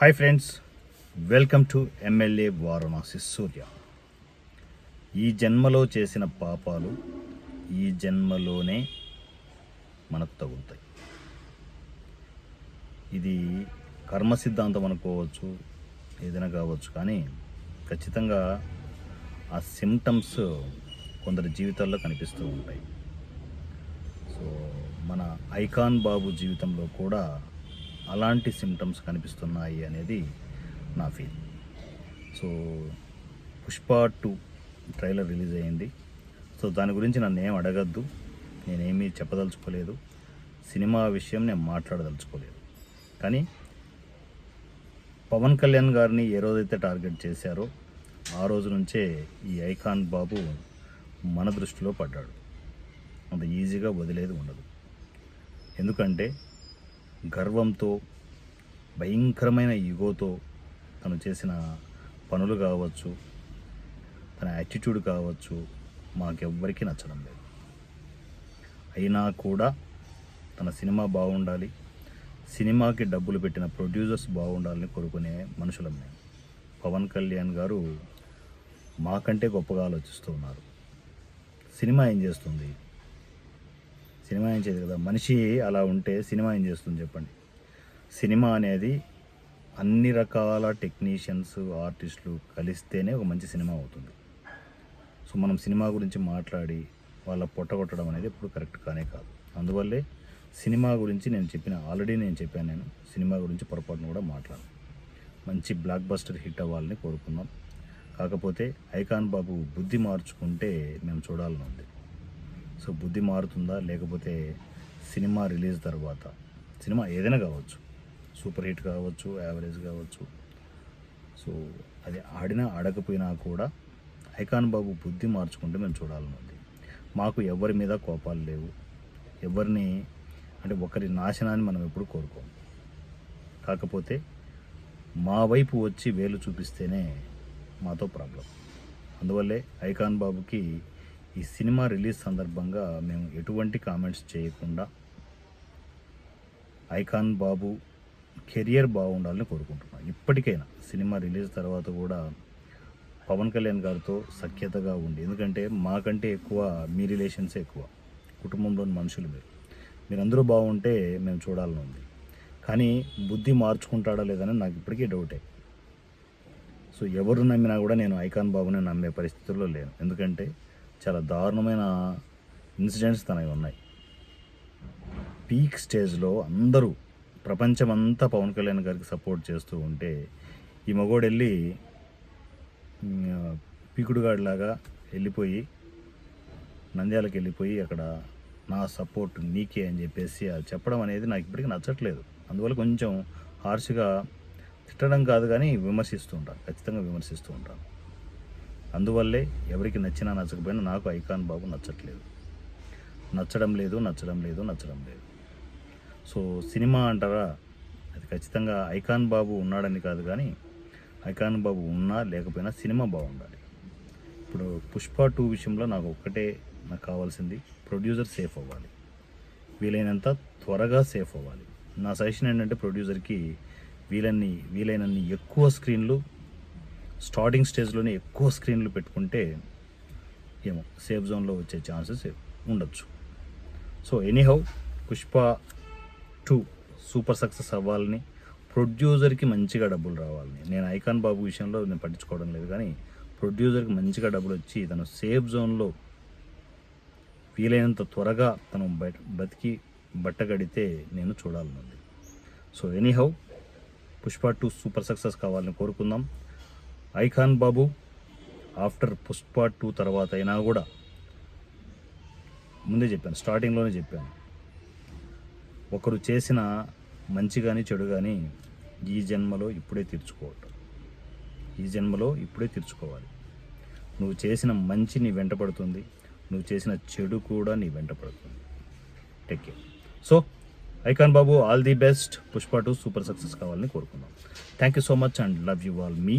Hi friends welcome to MLA Varanasi Surya ఈ జన్మలో చేసిన పాపాలు ఈ జన్మలోనే మనకు తగులుతాయి ఇది కర్మ సిద్ధాంతం అనుకోవచ్చు ఏదైనా కావచ్చు కానీ ఖచ్చితంగా ఆ సిమ్టమ్స్ కొందరి జీవితాల్లో కనిపిస్తూ ఉంటాయి. సో మన ఐకాన్ బాబు జీవితంలో కూడా అలాంటి సిమ్టమ్స్ కనిపిస్తున్నాయి అనేది నా feel so Pushpa two trailer release అయింది. సో దాని గురించి నన్ను ఏం అడగద్దు. నేనేమీ చెప్పదలుచుకోలేదు. సినిమా విషయం నేను మాట్లాడదలుచుకోలేదు. కానీ పవన్ కళ్యాణ్ గారిని ఏ రోజైతే టార్గెట్ చేశారో ఆ రోజు నుంచే ఈ ఐకాన్ బాబు మన దృష్టిలో పడ్డాడు. అంత ఈజీగా వదిలేదు ఉండదు. ఎందుకంటే గర్వంతో భయంకరమైన ఈగోతో తను చేసిన పనులు కావచ్చు తన యాటిట్యూడ్ కావచ్చు మాకెవ్వరికీ నచ్చడం లేదు. అయినా కూడా తన సినిమా బాగుండాలి సినిమాకి డబ్బులు పెట్టిన ప్రొడ్యూసర్స్ బాగుండాలని కోరుకునే మనుషులం మేము పవన్ కళ్యాణ్ గారు మాకంటే గొప్పగా ఆలోచిస్తూ ఉన్నారు. సినిమా ఏం చేస్తుంది? సినిమా ఏం చేయదు కదా. మనిషి అలా ఉంటే సినిమా ఏం చేస్తుంది చెప్పండి? సినిమా అనేది అన్ని రకాల టెక్నీషియన్స్ ఆర్టిస్టులు కలిస్తేనే ఒక మంచి సినిమా అవుతుంది. సో మనం సినిమా గురించి మాట్లాడి వాళ్ళ పొట్టగొట్టడం అనేది ఎప్పుడు కరెక్ట్ కానే కాదు. అందువల్లే సినిమా గురించి నేను చెప్పిన ఆల్రెడీ నేను చెప్పాను నేను సినిమా గురించి పొరపాటును కూడా మాట్లాడు మంచి బ్లాక్ బస్టర్ హిట్ అవ్వాలని కోరుకున్నాం. కాకపోతే ఐకాన్ బాబు బుద్ధి మార్చుకుంటే మేము చూడాలని ఉంది. సో బుద్ధి మారుతుందా? లేకపోతే సినిమా రిలీజ్ తర్వాత? సినిమా ఏదైనా కావచ్చు. సూపర్ హిట్ కావచ్చు యావరేజ్ కావచ్చు. సో అది ఆడినా ఆడకపోయినా కూడా ఐకాన్ బాబు బుద్ధి మార్చుకుంటే మేము చూడాలని ఉంది. మాకు ఎవరి మీద కోపాలు లేవు. ఎవరిని అంటే ఒకరి నాశనాన్ని మనం ఎప్పుడు కోరుకోం. కాకపోతే మా వైపు వచ్చి వేలు చూపిస్తేనే మాతో ప్రాబ్లం. అందువల్లే ఐకాన్ బాబుకి ఈ సినిమా రిలీజ్ సందర్భంగా మేము ఎటువంటి కామెంట్స్ చేయకుండా ఐకాన్ బాబు కెరియర్ బాగుండాలని కోరుకుంటున్నాం. ఇప్పటికైనా సినిమా రిలీజ్ తర్వాత కూడా పవన్ కళ్యాణ్ గారితో సఖ్యతగా ఉండి ఎందుకంటే మాకంటే ఎక్కువ మీ రిలేషన్స్ ఎక్కువ కుటుంబంలోని మనుషులు మీరు. మీరందరూ బాగుంటే మేము చూడాలని ఉంది. కానీ బుద్ధి మార్చుకుంటాడా లేదని నాకు ఇప్పటికీ డౌటే. సో ఎవరు నమ్మినా కూడా నేను ఐకాన్ బాబుని నమ్మే పరిస్థితుల్లో లేను. ఎందుకంటే చాలా దారుణమైన ఇన్సిడెంట్స్ తనవి ఉన్నాయి. పీక్ స్టేజ్లో అందరూ ప్రపంచమంతా పవన్ కళ్యాణ్ గారికి సపోర్ట్ చేస్తూ ఉంటే ఈ మగోడు వెళ్ళి పీకుడుగాడిలాగా వెళ్ళిపోయి నంద్యాలకు వెళ్ళిపోయి అక్కడ నా సపోర్ట్ నీకే అని చెప్పేసి అది చెప్పడం అనేది నాకు ఇప్పటికీ నచ్చట్లేదు. అందువల్ల కొంచెం హార్ష్గా తిట్టడం కాదు కానీ విమర్శిస్తూ ఉంటాను. ఖచ్చితంగా విమర్శిస్తూ ఉంటాను. అందువల్లే ఎవరికి నచ్చినా నచ్చకపోయినా నాకు ఐకాన్ బాబు నచ్చట్లేదు. నచ్చడం లేదు నచ్చడం లేదు నచ్చడం లేదు. సో సినిమా అంటారా? అది ఖచ్చితంగా ఐకాన్ బాబు ఉన్నాడని కాదు కానీ ఐకాన్ బాబు ఉన్నా లేకపోయినా సినిమా బాగుండాలి. ఇప్పుడు పుష్ప టూ విషయంలో నాకు ఒక్కటే నాకు కావాల్సింది ప్రొడ్యూసర్ సేఫ్ అవ్వాలి. వీలైనంత త్వరగా సేఫ్ అవ్వాలి. నా సజెషన్ ఏంటంటే ప్రొడ్యూసర్కి వీలన్ని వీలైనన్ని ఎక్కువ స్క్రీన్లు స్టార్టింగ్ స్టేజ్లోనే ఎక్కువ స్క్రీన్లు పెట్టుకుంటే ఏమో సేఫ్ జోన్లో వచ్చే ఛాన్సెస్ ఉండొచ్చు. So anyhow Pushpa two super success అవ్వాలని ప్రొడ్యూసర్కి మంచిగా డబ్బులు రావాలని. నేను ఐకాన్ బాబు విషయంలో నేను పట్టించుకోవడం లేదు కానీ ప్రొడ్యూసర్కి మంచిగా డబ్బులు వచ్చి తను సేఫ్ జోన్లో వీలైనంత త్వరగా తను బయట బతికి బట్టగడితే నేను చూడాలనుంది. So anyhow Pushpa two super success కావాలని కోరుకుందాం. Icon Babu after Pushpa two తర్వాత అయినా కూడా ముందే చెప్పాను స్టార్టింగ్లోనే చెప్పాను. ఒకరు చేసిన మంచి కానీ చెడు కానీ ఈ జన్మలో ఇప్పుడే తీర్చుకోవటం. ఈ జన్మలో ఇప్పుడే తీర్చుకోవాలి. నువ్వు చేసిన మంచి నీ వెంటపడుతుంది నువ్వు చేసిన చెడు కూడా నీ వెంటపడుతుంది take care so icon Babu all the best Pushpa two super success కావాలని కోరుకున్నాం thank you so much and love you all me